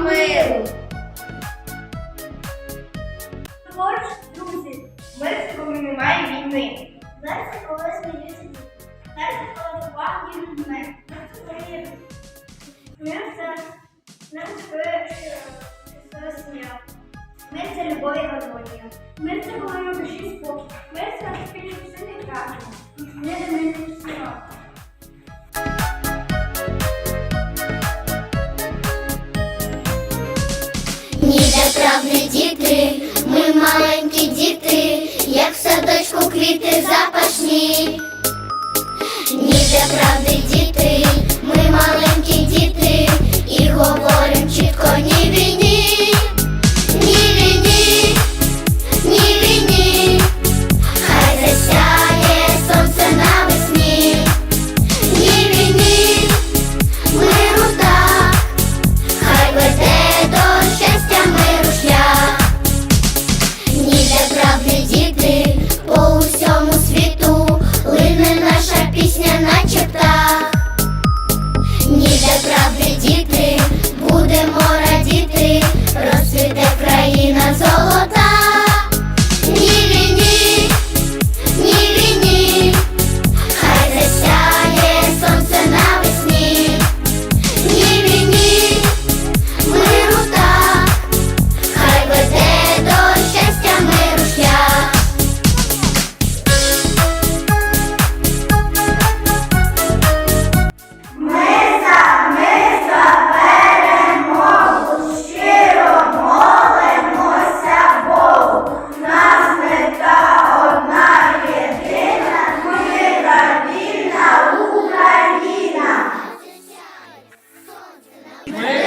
миру. Поруч, друзі, мир коли немає війни. Це коли сміються діти. Це коли повага є людьми. Це коли є Мир це це сміх. Мир це любов гармонія. Мир це коли на душі Правди діти, ми маленькі діти, як в садочку квіти запашні. Ніде правди Ми